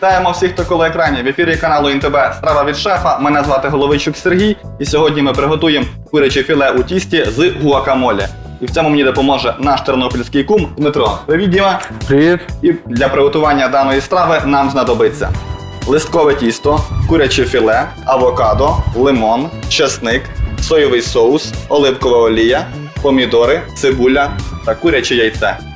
Вітаємо всіх, хто коло екрані. В ефірі каналу ІНТБ Страва від шефа. Мене звати Головичук Сергій. І сьогодні ми приготуємо куряче філе у тісті з гуакамолі. І в цьому мені допоможе наш тернопільський кум Дмитро. Привіт, Діма! Привіт. І для приготування даної страви нам знадобиться листкове тісто, куряче філе, авокадо, лимон, чесник, соєвий соус, оливкова олія, помідори, цибуля та куряче яйце.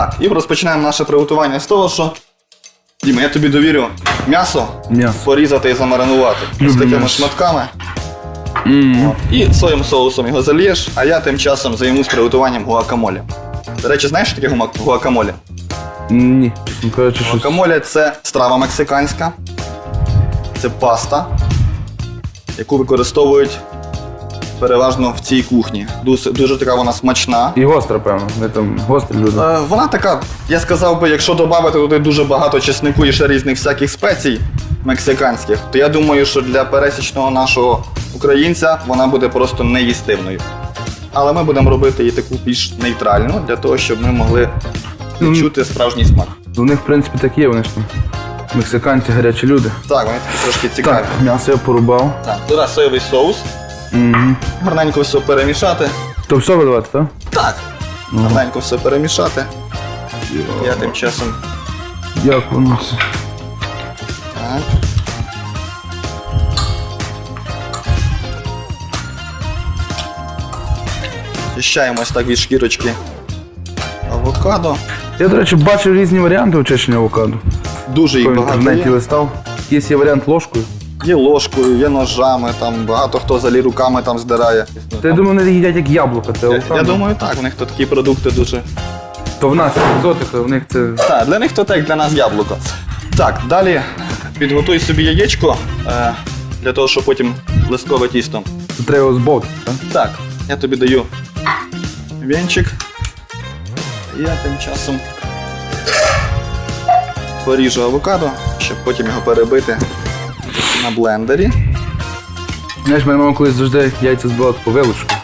Так, і розпочинаємо наше приготування з того, що. Діма, я тобі довірю м'ясо М'ясо. порізати і замаринувати з такими м'ясо. шматками. М. І соєм соусом його зальєш, а я тим часом займусь приготуванням гуакамолі. До речі, знаєш, що таке гума- гуакамолі? Ні, чесно кажучи, щось. Гуакамолі це страва мексиканська, це паста, яку використовують переважно в цій кухні. Дуже, дуже така вона смачна. І гостра, певно. Ми там гострі люди. Е, Вона така, я сказав би, якщо додати туди дуже багато чеснику і ще різних всяких спецій мексиканських, то я думаю, що для пересічного нашого українця вона буде просто неїстивною. Але ми будемо робити її таку більш нейтральну, для того, щоб ми могли відчути справжній смак. У них, в принципі, так є, вони ж там. Мексиканці гарячі люди. Так, вони трошки цікаві. Так, м'ясо я порубав. Так, туди соєвий соус, Угу. гарненько все перемішати. То все видавати, так? Так. Гарненько все перемішати. Я тим часом. Як воно все? Так. Очищаємось так від шкірочки авокадо. Я, до речі, бачив різні варіанти очищення авокадо. Дуже їх В інтернеті є. листав. Є є варіант ложкою. Є ложкою, є ножами, там багато хто взагалі руками там здирає. Та я думаю, вони їдять як яблука, те Я, я думаю, так, у них то такі продукти дуже. То в нас екзотика, в них це. Так, для них то так, для нас яблуко. Так, далі підготуй собі яєчко е, для того, щоб потім листкове тісто. це треба збовти, так? Так, я тобі даю вінчик. Я тим часом поріжу авокадо, щоб потім його перебити на блендері. Знаєш, мене мама колись завжди яйця збила таку вилочку.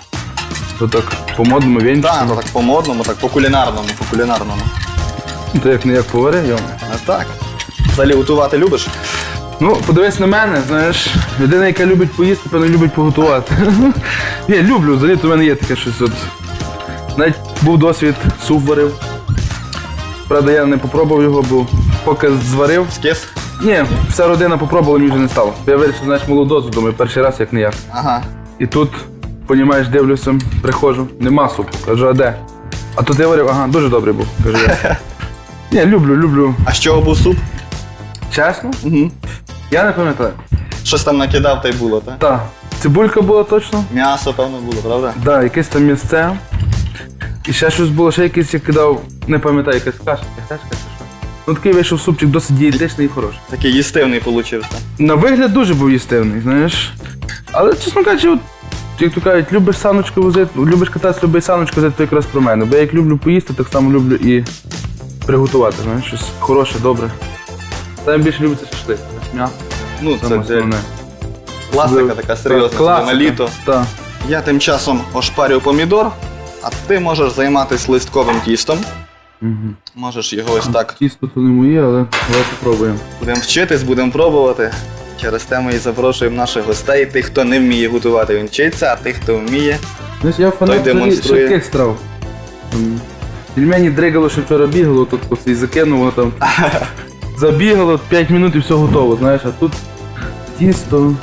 То так по модному Так, ну так по модному, так по кулінарному, по кулінарному. То як не як повари, йома. А так. Взагалі готувати любиш? Ну, подивись на мене, знаєш, людина, яка любить поїсти, певно любить поготувати. Я люблю, взагалі то в мене є таке щось. От. Навіть був досвід, суп варив. Правда, я не попробував його, бо поки зварив. Скис? Ні, вся родина попробувала, мені вже не стало. Я вирішив, знаєш, молодозу, думаю, перший раз як не я. Ага. І тут, понімаєш, дивлюся, приходжу, нема супу. Кажу, а де? А тут я варив, ага, дуже добрий був. Кажу, я. Ні, люблю, люблю. А з чого був суп? Чесно? Угу. Я не пам'ятаю. Щось там накидав та й було, так? Так. Цибулька була точно. М'ясо, певно, було, правда? Да, якесь там місце. І ще щось було, ще якийсь я кидав, не пам'ятаю, якась каша, кашка що. Ну такий вийшов супчик досить дієтичний і хороший. Такий їстивний получився. На вигляд дуже був їстивний, знаєш. Але, чесно кажучи, от, як то кажуть, любиш саночку возити, любиш кататися, любиш саночку возити, то якраз про мене. Бо я як люблю поїсти, так само люблю і приготувати, знаєш, щось хороше, добре. Саме більше це шашлик, м'ясо. Ну, це Саме вже основне. класика така серйозна, Класика. на літо. Так. Я тим часом ошпарю помідор, а ти можеш займатися листковим тістом. Угу. Можеш його ось так. Тісто то не моє, але давай спробуємо. Будемо вчитись, будемо пробувати. Через те ми і запрошуємо наших гостей. Тих, хто не вміє готувати, він вчиться, а тих, хто вміє. Знаєш, я фанат взагалі демонструє. швидких страв. Там, Пельмені дригало, що вчора бігало, тут просто і закинув, воно там забігало 5 минут і все готово, знаєш, а тут тісто.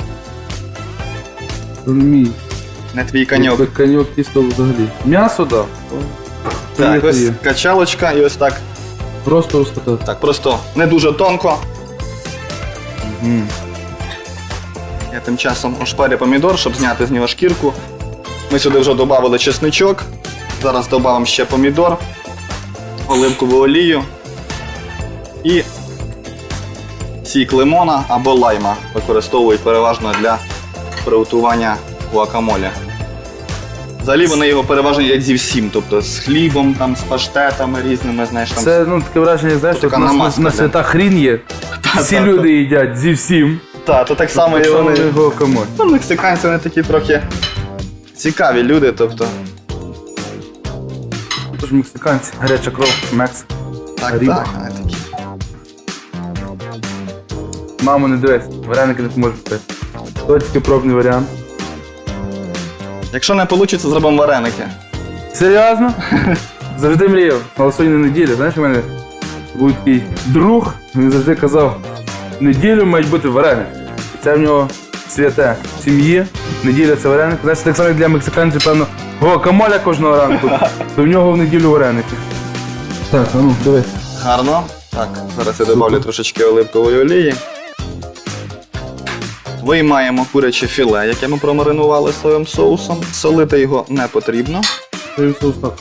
То не мій. Не твій каньок. Це Каньок тісто взагалі. М'ясо, так. Да. Так, ось є. качалочка і ось так. Просто розкатати. Так, просто не дуже тонко. Мгм. Я тим часом ошпарю помідор, щоб зняти з нього шкірку. Ми сюди вже додали чесничок. Зараз додамо ще помідор, оливкову олію і сік лимона або лайма використовують переважно для приготування гуакамолі. Взагалі вони його переважно їдять зі всім, тобто з хлібом, там, з паштетами різними, знаєш, там. Це ну, таке враження, знаєш, як у нас намазка, на, на да. свята хрін є. Всі та, люди їдять зі всім. Та, то так само і вони. Ну, мексиканці вони такі трохи цікаві люди, тобто. Тож мексиканці. Гаряча кров, Мекс. Так, Ріба. так. а, такі. Мамо, не дивись, вареники не поможуть пити. То тільки пробний варіант. Якщо не вийде, зробимо вареники. Серйозно? Завжди мріяв. Але сьогодні неділя, знаєш, у мене був такий друг, він завжди казав, неділю мають бути вареники. Це в нього святе. Сім'ї, неділя це вареники. Знаєш, так само як для мексиканців, певно, гуакамоля кожного ранку, то в нього в неділю вареники. Так, а ну, дивись. Гарно. Так, зараз я додавлю трошечки оливкової олії. Виймаємо куряче філе, яке ми промаринували соєвим соусом. Солити його не потрібно. Соус так?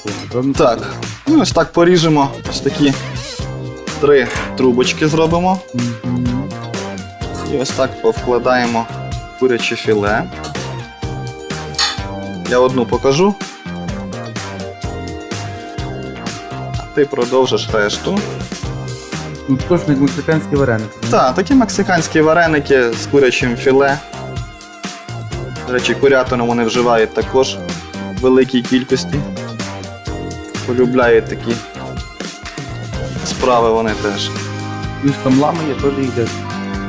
Так, ну ось так поріжемо. Ось такі три трубочки зробимо. І ось так повкладаємо куряче філе. Я одну покажу. Ти продовжиш решту. Ну, точно як мексиканські вареники. Так, такі мексиканські вареники з курячим філе. До речі, курятину вони вживають також в великій кількості. Полюбляють такі справи вони теж. Ну, ж там лами є, теж їдять.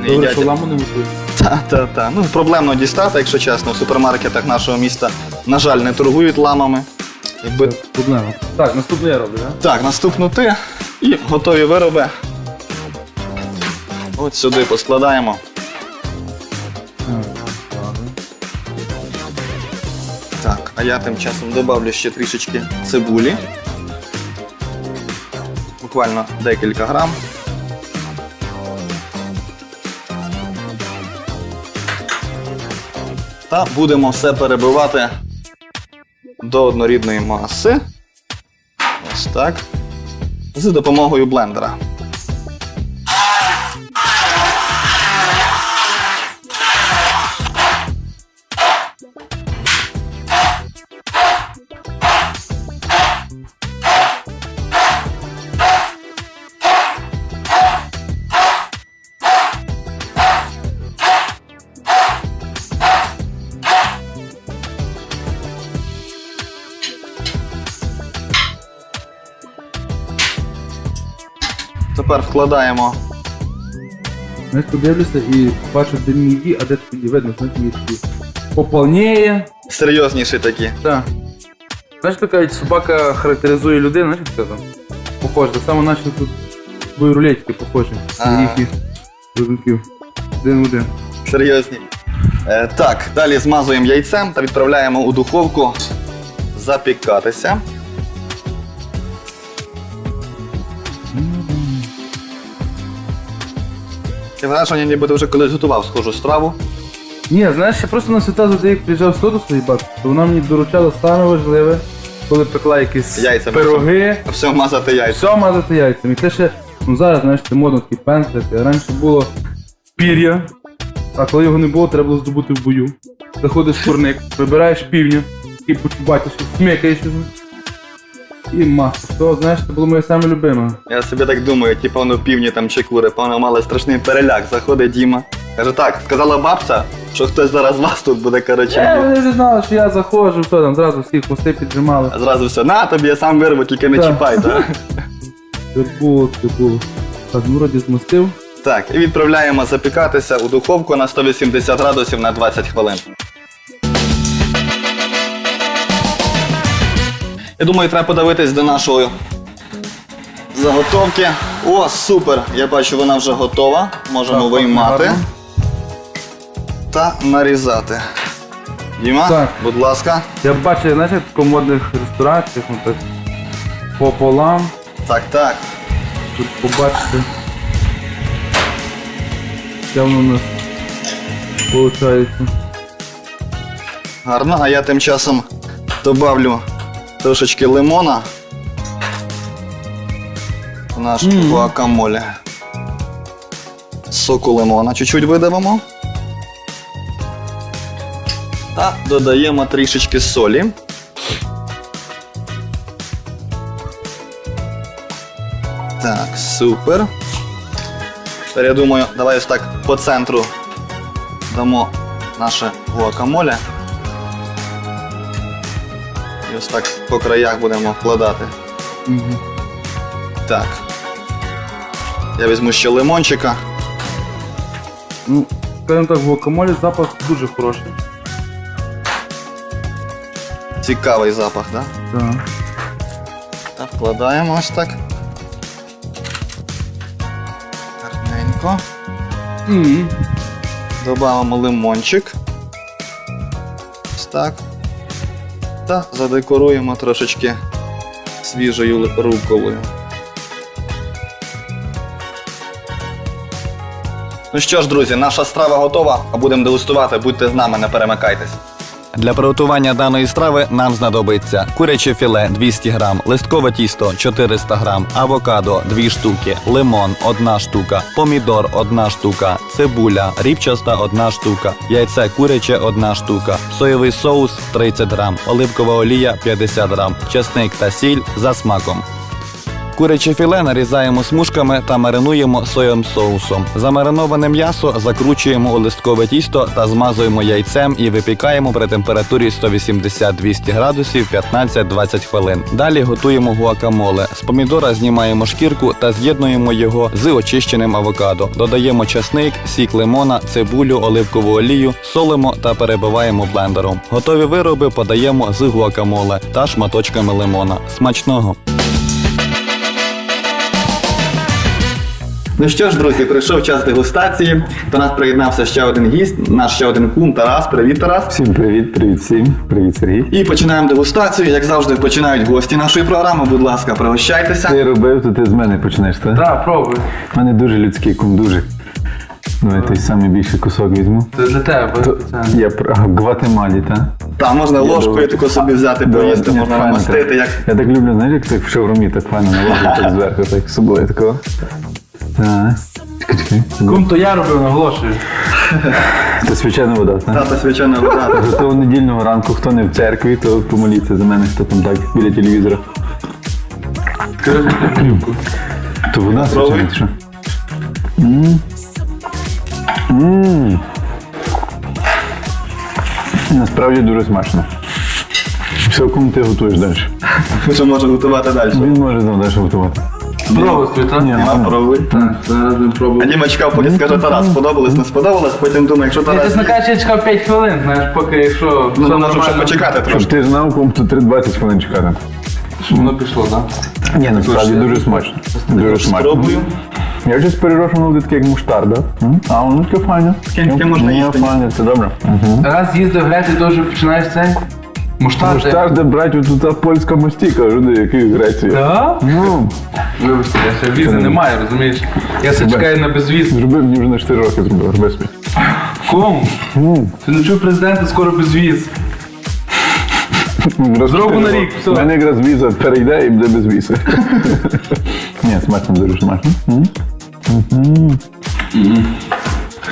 Не Добре, їдять. що ламу не готують. Та, та, та. Ну, проблемно дістати, якщо чесно. В супермаркетах нашого міста, на жаль, не торгують ламами. Якби... Проблема. Так, наступне я роблю, так? Так, наступну ти і готові вироби. От сюди поскладаємо. Так, а я тим часом добавлю ще трішечки цибулі. Буквально декілька грам. Та будемо все перебивати до однорідної маси. Ось так. З допомогою блендера. Тепер вкладаємо Знаєш, подивлюся і бачу, де мій її, а де тоді видно, знаєш, мій такі поповніє. серйозніші такі. Так. Знаєш, така собака характеризує людину, знаєш, як це там? Похоже, так само наче тут бої рулетики похожі Ага. їхніх виробників. Один в один. Серйозні. Е, так, далі змазуємо яйцем та відправляємо у духовку запікатися. Ти враження, ніби ти вже колись готував схожу страву. Ні, знаєш, я просто на свята завжди, як приїжджав з того своїй бабці, то вона мені доручала саме важливе, коли пекла якісь Яйцями пироги, Все мазати яйця. все мазати яйцями. І те ще, ну зараз, знаєш, це модно такі пензлики. Раніше було пір'я, а коли його не було, треба було здобути в бою. Заходиш в курник, вибираєш півня, і почубатиш, смикаєш його. І масло. То, знаєш, це було моє саме любиме. Я собі так думаю, ті, певно, півні там чи кури, певно, мали страшний переляк. Заходить Діма. Каже, так, сказала бабця, що хтось зараз вас тут буде, Е, коротше. вони вже знали, що я заходжу, все там зразу всі хвости піджимали. А зразу все, на тобі, я сам вирву, тільки не Так. чіпай, так? Це було, це було. Так, ну вроді змастив. Так, і відправляємо запікатися у духовку на 180 градусів на 20 хвилин. Я думаю, треба подивитись до нашої заготовки. О, супер! Я бачу, вона вже готова. Можемо Так, виймати гарно. та нарізати. Діма, Так. будь ласка. Я бачив, знаєш, як в такому модних рестораціях, ну так пополам. Так, так. Тут побачите. Що воно у нас виходить. Гарно, а я тим часом добавлю трошечки лимона в наш Мгм. гуакамоле. Соку лимона чуть-чуть видавимо. Та додаємо трішечки солі. Так, супер. Тепер я думаю, давай ось так по центру дамо наше гуакамоле. І ось так по краях будемо вкладати. Так. Я візьму ще лимончика. Ну, скажімо так, в гуакамолі запах дуже хороший. Цікавий запах, так? Да? Так. Так, вкладаємо ось так. Гарненько. Mm. Добавимо лимончик. Ось так. Та задекоруємо трошечки свіжою руколою. Ну що ж, друзі, наша страва готова, а будемо дегустувати. Будьте з нами, не перемикайтесь. Для приготування даної страви нам знадобиться куряче філе 200 грам, листкове тісто 400 грам, авокадо 2 штуки, лимон 1 штука, помідор 1 штука, цибуля рібчаста 1 штука, яйце куряче 1 штука, соєвий соус 30 грам, оливкова олія 50 грам, чесник та сіль за смаком. Куряче філе нарізаємо смужками та маринуємо соєвим соусом. Замариноване м'ясо закручуємо у листкове тісто та змазуємо яйцем і випікаємо при температурі 180-200 градусів 15-20 хвилин. Далі готуємо гуакамоле. З помідора знімаємо шкірку та з'єднуємо його з очищеним авокадо. Додаємо часник, сік лимона, цибулю, оливкову олію, солимо та перебиваємо блендером. Готові вироби подаємо з гуакамоле та шматочками лимона. Смачного! Ну що ж, друзі, прийшов час дегустації. До нас приєднався ще один гість, наш ще один кум Тарас. Привіт, Тарас. Всім привіт, привіт всім. Привіт, Сергій. І починаємо дегустацію. Як завжди, починають гості нашої програми. Будь ласка, пригощайтеся. Ти робив, то ти з мене почнеш, так? Так, пробуй. У мене дуже людський кум, дуже. Давай той самий більший кусок візьму. Це для тебе. Це... Я про Гватемалі, так? Там можна ложкою таку собі взяти, поїсти, Ні, можна намастити. Як... Я так люблю, знаєш, як так в шаурмі так файно наложити так зверху, так з собою такого. Так. Кум, то я робив, наголошую. Це свячена вода, так? Тата свячена вода. Зато недільного ранку, хто не в церкві, то помоліться за мене, хто там так біля телевізора. То вода свячена, чи що? М. М. Насправді дуже смачно. Все, кому ти готуєш далі? Що може готувати далі? Він може там далі готувати. Пробуй, свій, так? Ні, Нема, ладно. пробуй. Так, зараз ми А пробуємо. Діма чекав, поки скаже Тарас, сподобалось, не сподобалось, потім думає, якщо Я, Тарас. чесно кажучи, я чекав 5 хвилин, знаєш, поки якщо Ну, можна ще нормально, почекати Щоб трошки. ти знав, кому то 3-20 хвилин чекати. щоб воно пішло, так? Ні, насправді дуже смачно. Дуже смачно. Спробую. Я вже перерошував воно таке як муштарда. М? А воно таке файне. Таке- таке можна їсти. файне, це добре. Раз їздив в Грецію, то вже починаєш цей муштарди. Муштарда, брать, от тут польська мостіка, люди, який Греція. Так? Ну, Вибачте, я ще візи немає, розумієш? Я все чекаю на безвіз. зробив мені вже на 4 роки зробив, роби собі. Ком? Ти не чув президента, скоро безвіз. Якраз Зроблю на рік, роки. все. У мене якраз віза перейде і буде без візи. Ні, смачно, дуже смачно.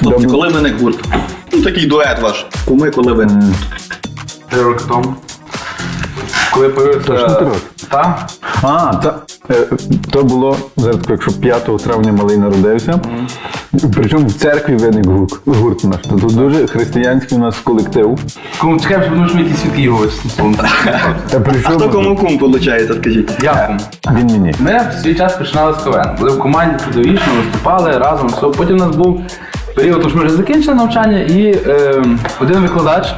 Хлопці, коли виник гурт? Ну такий дует ваш. Куми, коли виник. Три роки тому. Коли появився... Так? А, та, е, то було зараз, якщо 5 травня малий народився. Причому в церкві виник гурт, гурт наш. Тут дуже християнський у нас колектив. Кому чекай, що ми якісь свідки його. Та прийшов Хто кому кум, виходить, скажіть? Я кум. він мені. Ми в свій час починали з КВН. Були в команді трудовічно, виступали разом. Все. Потім у нас був період, тож ми вже закінчили навчання, і е, один викладач.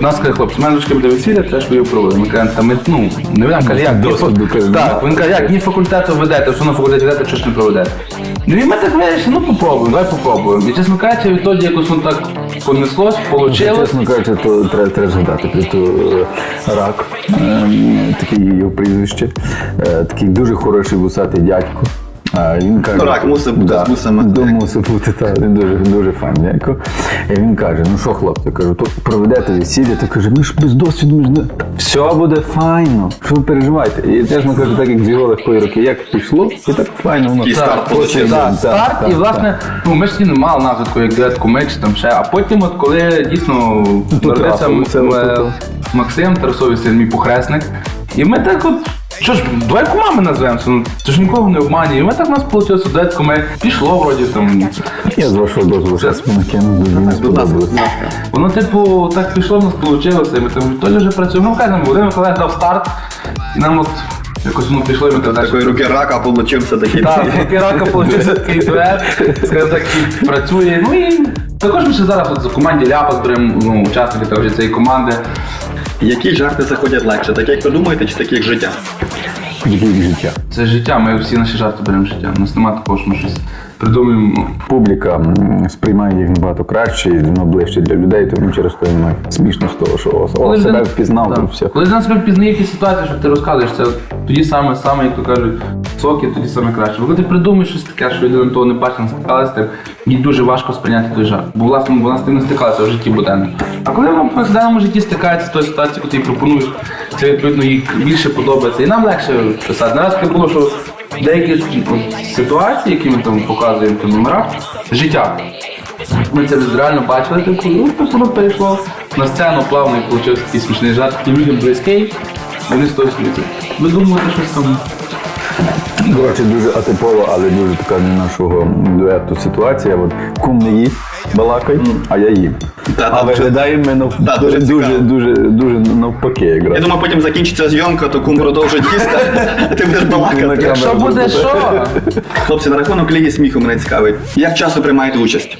Нас каже, хлопці, мене дочки буде весілля, теж ви його проводимо. Ми кажемо, та ми, ну, не ведемо, каже, як, каже, так, він каже, як, ні факультету ведете, все на факультеті ведете, що ж не проведете. Ну і ми так вирішили, ну попробуємо, давай попробуємо. І чесно кажучи, відтоді якось воно так понеслось, вийшло. Чесно кажучи, то треба, треба згадати про ту е, рак, ем, таке його прізвище. Е, Такий дуже хороший вусатий дядько. А він каже, Ну, рак мусить бути. Да, мусить бути, так, він дуже, дуже файний. І він каже, ну що, хлопці, кажу, то проведете весілля, то каже, ми ж без досвіду, ми ж не... все буде файно, що ви переживаєте? І чесно кажу, так як його легкої руки, як пішло, і так файно воно. І старт Так, старт, і власне, ну ми ж не мали назви як дует кумик чи там ще. А потім, от коли дійсно народився. Максим Тарасовий син, мій похресник. І ми так от. Що ж, давай кумами назвемося, ну це ж нікого не обманює. І ми так у нас вийшло дует кумик. Пішло вроді там. Я з вашого дозволу зараз накину, дуже Будь сподобалось. Воно, типу, так пішло, в нас вийшло, і ми там тоді вже працюємо. Ну, хай нам Володимир Миколаївич дав старт, і нам от Якось воно пішло, і ми так Такої руки рака получився такий. Так, поки рака получився такий дует, скажімо так, працює. Ну і також ми ще зараз от в команді Ляпас беремо ну, учасники цієї команди. Які жарти заходять легше? Такі, як ви думаєте, чи такі, як життя? Таке як життя. Це життя, ми всі наші жарти беремо життя. У нас немає такого, що ми щось придумуємо. Публіка м, сприймає їх набагато краще, і воно ближче для людей, тому через те воно смішно з того, що о, о, себе людина- впізнав, так. то все. Коли людина себе впізнає якісь ситуації, що ти розказуєш, це тоді саме, саме, як то кажуть, соки, тоді саме краще. Бо Коли ти придумаєш щось таке, що людина того не бачить, не стикалася, їй дуже важко сприйняти той жарт. Бо власне вона з тим не стикалася в житті буденному. А коли вона в повсякденному житті стикається з тою ситуацією, яку ти пропонуєш, це відповідно їй більше подобається. І нам легше писати. Нараз таке було, що деякі ситуації, які ми там показуємо в номерах, життя. Ми це реально бачили, типу, ну, воно перейшло на сцену плавно і вийшов такий смішний жарт, який людям близький, вони з того сміються. Ви думаєте, щось там. Коротше, дуже атипова, але дуже така для нашого дуету ситуація. От кум не їсть, балакай, а я їм. Та, а виглядаємо ми нав... та, дуже дуже, цікаво. дуже, дуже навпаки Я думаю, потім закінчиться зйомка, то кум продовжить їсти, а ти будеш балакати. Що Якщо буде що? Хлопці, на рахунок ліги сміху мене цікавить. Як часто приймаєте участь?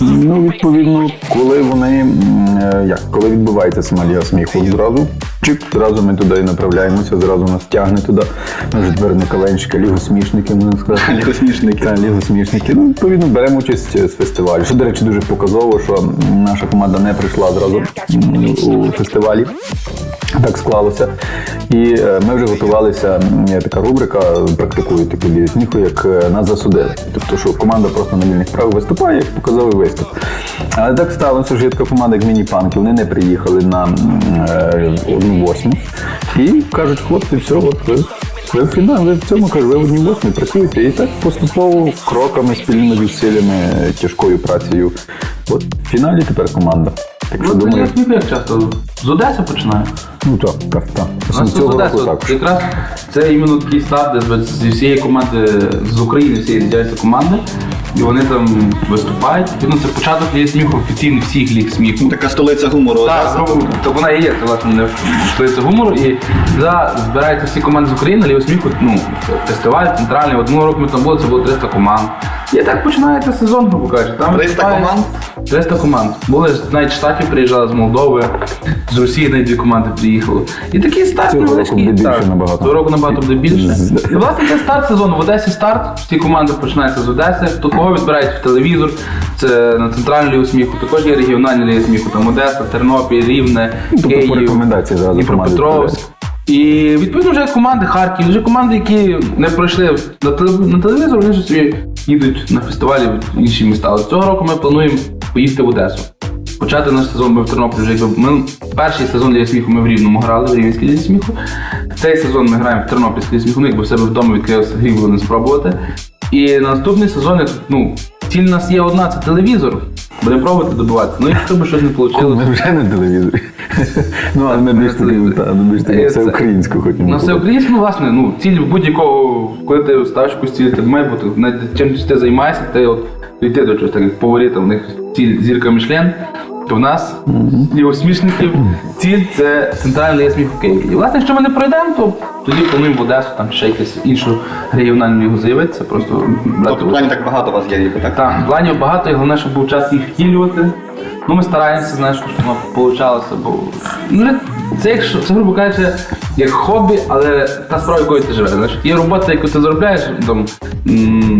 Ну, відповідно, коли вони е, як, коли відбувається сама ліга сміху, зразу чик, зразу ми туди і направляємося, зразу нас тягне туди. Ми вже тепер не каленщика, лігу смішники, можна сказати. Лігу смішників. Так, лігу смішників. Ну, відповідно, беремо участь з фестивалю. Що, до речі, дуже показово, що наша команда не прийшла зразу у фестивалі. Так склалося. І е, ми вже готувалися. Є така рубрика, практикують таку лігу сміху, як е, нас засудили. Тобто, що команда просто на вільних правах виступає, як показовий виступ. Але так сталося, що є така команда, як міні-панки, вони не приїхали на е, одну восьму. І кажуть, хлопці, все, от ви. Ви в фіналі, ви в цьому кажу, ви в одній восьмі працюєте і так поступово кроками, спільними зусиллями, тяжкою працею. От в фіналі тепер команда. Так що Ну, думаю, як часто. З Одеси починаю. ну так, так, так. У з Цього року Одеси. також. Якраз це іменно такий старт, де зі всієї команди з України всієї з'являються команди, і вони там виступають. Ну, це початок ліги сміху офіційний всіх ліг сміху. Така столиця гумору. Так, ну, то вона і є, це власне не столиця гумору. І туди збираються всі команди з України, Ліго сміху, ну, фестиваль центральний. Одного року ми там були, це було 300 команд. І так починається сезон, грубо кажучи. Там 300 виступає- команд? 300 команд. Були ж навіть штатів приїжджали з Молдови, з Росії навіть дві команди приїхали. І такий старт Цього року буде більше так. набагато. Цього року набагато буде більше. І власне це старт сезону. В Одесі старт. Всі команди починаються з Одеси. Хто кого відбирають в телевізор, це на центральну лігу сміху. Також є регіональні ліги сміху. Там Одеса, Тернопіль, Рівне, тобто Київ, Дніпропетровськ. І відповідно вже команди Харків, вже команди, які не пройшли на, на телевізор, вони ж собі їдуть на фестивалі в інші міста. Але цього року ми плануємо поїхати в Одесу. Почати наш сезон ми в Тернополі вже якби ми перший сезон для сміху ми в Рівному грали, в Рівненській лізі сміху. Цей сезон ми граємо в Тернопільській лізі сміху, ну, якби в себе вдома відкрився гріх було не спробувати. І наступний сезон, ну, ціль у нас є одна, це телевізор. Будемо пробувати добиватися. Ну, якщо б щось не вийшло. Ми вже на телевізорі. Ну, але ми більш таки, та, ми більш таки Е, все це- українську хотімо. На все українську, власне, ну, ціль будь-якого, коли ти ставиш якусь ціль, ти має бути, навіть чим ти займаєшся, ти от йти до чогось, так як поварі, там, в них ціль зірка Мішлен, то в нас, і у ціль це центральний є сміх в Києві. І власне, якщо ми не пройдемо, то тоді плануємо в Одесу, там ще якусь іншу регіональну лігу заявитися, просто брати Тобто в плані так багато у вас є ліги, так? так, планів багато, і головне, щоб був час їх втілювати. Ну, ми стараємося, знаєш, щоб воно получалося, бо ну, це, якщо, це, грубо кажучи, як хобі, але та справа, якою ти живеш. Знаєш, є робота, яку ти заробляєш там,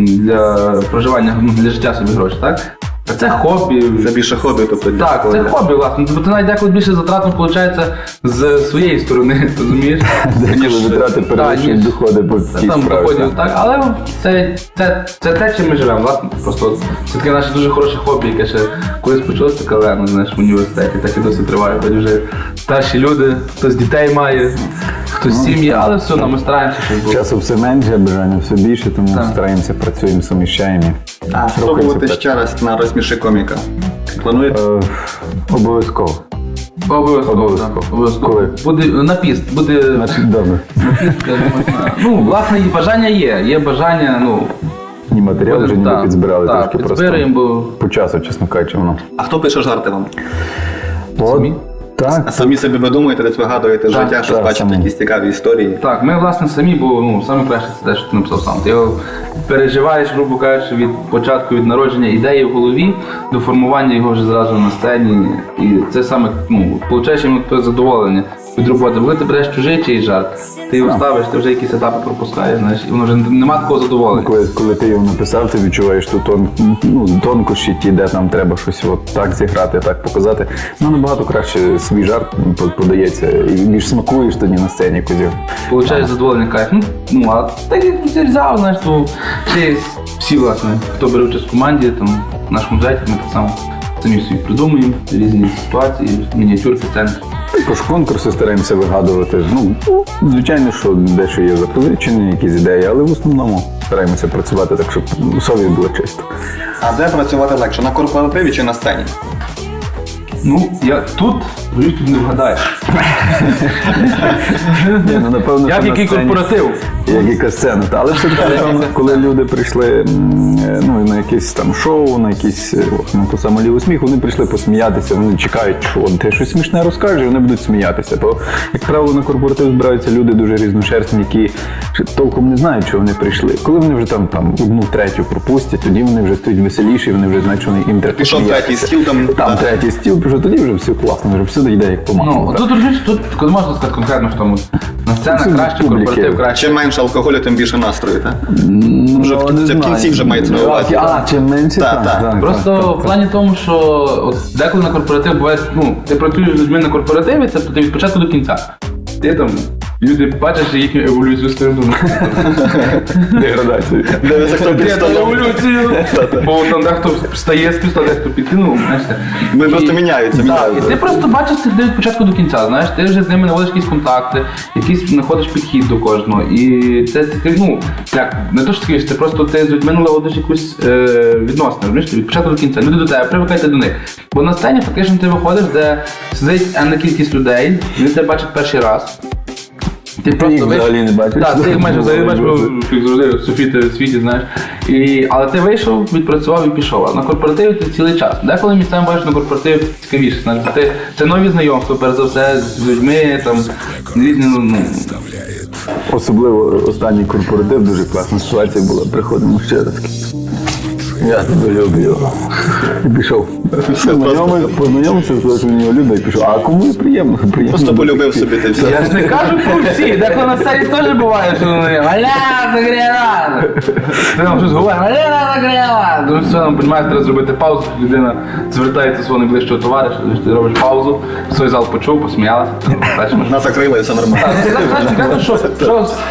для проживання, ну, для життя собі гроші, так? Це хобі. Це більше хобі, тобто для Так, це хобі, власне. Бо ти навіть деколи більше затратно виходить з своєї сторони, розумієш? Деколи Ніж- витрати перевищують доходи по цій там справі. доходів, так, але це, це, це те, чим ми живемо. Власне, просто це таке наше дуже хороше хобі, яке ще колись почалося але знаєш, в університеті, так і досі триває. Бо вже старші люди, хтось дітей має, хтось сім'ї, але все, ну, ми стараємося, щоб було. Часу все менше, бажання все більше, тому Так. стараємося, працюємо, суміщаємо. А спробувати ще раз на розсміши коміка. Плануєте? Е, Обов'язково. Обов'язково. Обов'язково. так, обов'язково. Коли? Буде на піст, буде Значить, добре. на піст, я думаю, Ну, власне, і бажання є. Є бажання, ну. Ні матеріал вже ніби підзбирали так, трошки підзбираємо, просто. бо По часу, чесно кажучи, воно. А хто пише жарти вам? От, Самі? Так, А самі собі видумуєте, десь вигадуєте Так, життя, щось так, бачите, якісь цікаві історії. Так, ми власне самі, бо ну саме краще це те, що ти написав сам. Ти його переживаєш, грубо кажучи, від початку від народження ідеї в голові до формування його вже зразу на сцені. І це саме ну, получаєш йому те задоволення від роботи. Коли ти береш чужий чий жарт, ти його ставиш, ти вже якісь етапи пропускаєш, знаєш, і воно вже нема такого задоволення. Коли, коли ти його написав, ти відчуваєш ту тон, ну, тонкощі, ті, де нам треба щось от так зіграти, так показати. Ну набагато краще свій жарт подається і більш смакуєш тоді на сцені його. Получаєш задоволення, кайф. Ну, ну а так як ти різав, знаєш, то всі, всі власне, хто бере участь в команді, там в нашому зайті, ми так само самі собі придумуємо різні ситуації, мініатюрки, центр. Також конкурси стараємося вигадувати. Ну, звичайно, що дещо є запозичені, якісь ідеї, але в основному стараємося працювати так, щоб совість була чиста. А де працювати легше? На корпоративі чи на сцені? Ну, я тут, тут не вгадаєш. Ні, ну, напевно, Як що на який сцені- корпоратив? Як яка сцена. Та, але все-таки, напевно, коли люди прийшли м, е, ну, на якесь там шоу, на якісь е, ту саму ліву сміх, вони прийшли посміятися, вони чекають, що ти щось смішне розкажеш, і вони будуть сміятися. Бо, як правило, на корпоратив збираються люди дуже різношерстні, які ще толком не знають, що вони прийшли. Коли вони вже там, там одну третю пропустять, тоді вони вже стають веселіші, вони вже знають, що вони їм треба Пішов третій стіл, там- там третій стіл, пішов, тоді вже все класно, вже все йде як по маслу. Ну, так. тут розумієш, тут коли можна сказати конкретно, що там от, на сцена краще, публіки. корпоратив краще. Чим менше алкоголю, тим більше настрою, так? Ну, Вже в не це в знаю. кінці вже мається на увазі. А, чим менше, Так, так. так. так, Просто так, в так. плані тому, що от деколи на корпоратив буває, ну, ти працюєш з людьми на корпоративі, це ти від початку до кінця. Ти там, люди бачиш їхню еволюцію сторону. Деградацію. Дивиться, хто під еволюцію. Бо там дехто встає з піста, дехто підкинув. Ми просто міняються, і ти просто бачиш це від початку до кінця, знаєш, ти вже з ними наводиш якісь контакти, якийсь знаходиш підхід до кожного. І це ти, ну, як, не то що скажеш, це просто ти з людьми налагодиш якусь е, відносини, розумієш, від початку до кінця. Люди до тебе, привикайте до них. Бо на сцені фактично ти виходиш, де сидить енна кількість людей, вони тебе бачать перший раз. Ти їх вийш- взагалі не бачиш? Так, ти їх майже взагалі не бачиш, бо як завжди в Софіти в світі, знаєш. І, але ти вийшов, відпрацював і пішов. А на корпоративі ти цілий час. Деколи місцями бачиш на корпоративі цікавіше. Знаєш, ти, це нові знайомства, перш за все, з людьми, там, різні, ну, ну, Особливо останній корпоратив дуже класна ситуація була. Приходимо ще раз. Я тебе люблю. І пішов. Познайомився, його любить, і пішов. А кому приємно? приємно Просто полюбив собі ти все. Я ж не кажу про всі, деколи на сцені теж буває, що вони Валя, загріла! Ти нам щось говориш, Валя, загріла! Дуже все нам розумієш, треба зробити паузу, людина звертається до свого найближчого товариша, ти робиш паузу, свій зал почув, посміялася. Нас закрили і все нормально. Що,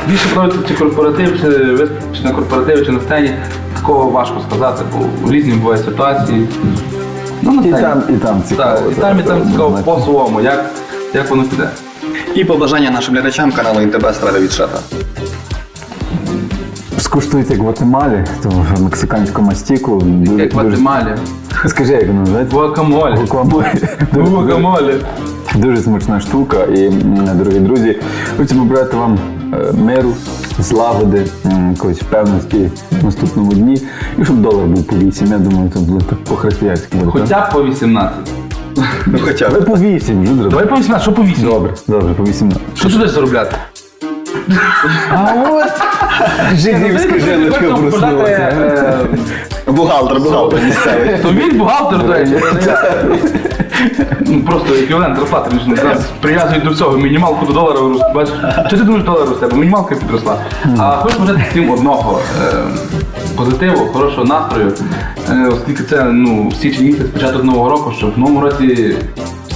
більше проводиться чи корпоратив, чи виступ, чи на корпоративі, чи на сцені, такого важко сказати, бо різні бувають ситуації. Ну, І там, і там цікаво. Так, і там, і там цікаво по-своєму, як, як воно піде. І побажання нашим глядачам каналу ІНТБ Страви від шефа. Скуштуйте гватемалі, того мексиканську мастіку. Як Гватемалі. Скажи, як воно називається? Гуакамолі. Гуакамолі. Гуакамолі. Дуже смачна штука. І, дорогі друзі, хочемо брати вам е, миру, злагоди, якоїсь впевненості в наступному дні. І щоб долар був по 8. Я думаю, це буде так по-християнськи. Хоча б по 18. Ну хоча б. б. по 8, вже. Давай по 18, що по 8? Добре, добре, по 18. Що ти будеш заробляти? А от жидівська жилочка проснулася. Бухгалтер, бухгалтер місцевий. То він бухгалтер, до речі. Ну, Просто еквівалент зарплати, він ж нас прив'язують до всього. Мінімалку до долара росте. Бачиш, чи ти думаєш долар росте, бо мінімалка підросла. А хочеш бажати всім одного е, позитиву, хорошого настрою, е, оскільки це ну, січень місяць, початок нового року, щоб в новому році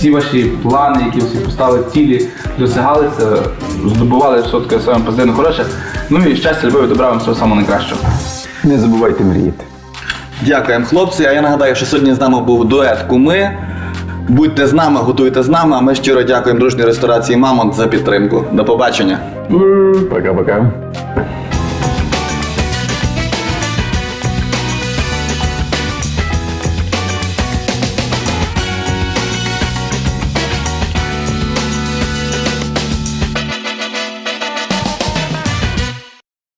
всі ваші плани, які ви поставили, цілі, досягалися, здобували все таке саме позитивне хороше. Ну і щастя, любові, добра вам всього самого найкращого. Не забувайте мріяти. Дякуємо, хлопці. А я нагадаю, що сьогодні з нами був дует Куми. Будьте з нами, готуйте з нами. А ми щиро дякуємо дружній ресторації Мамонт за підтримку. До побачення. Пока-пока.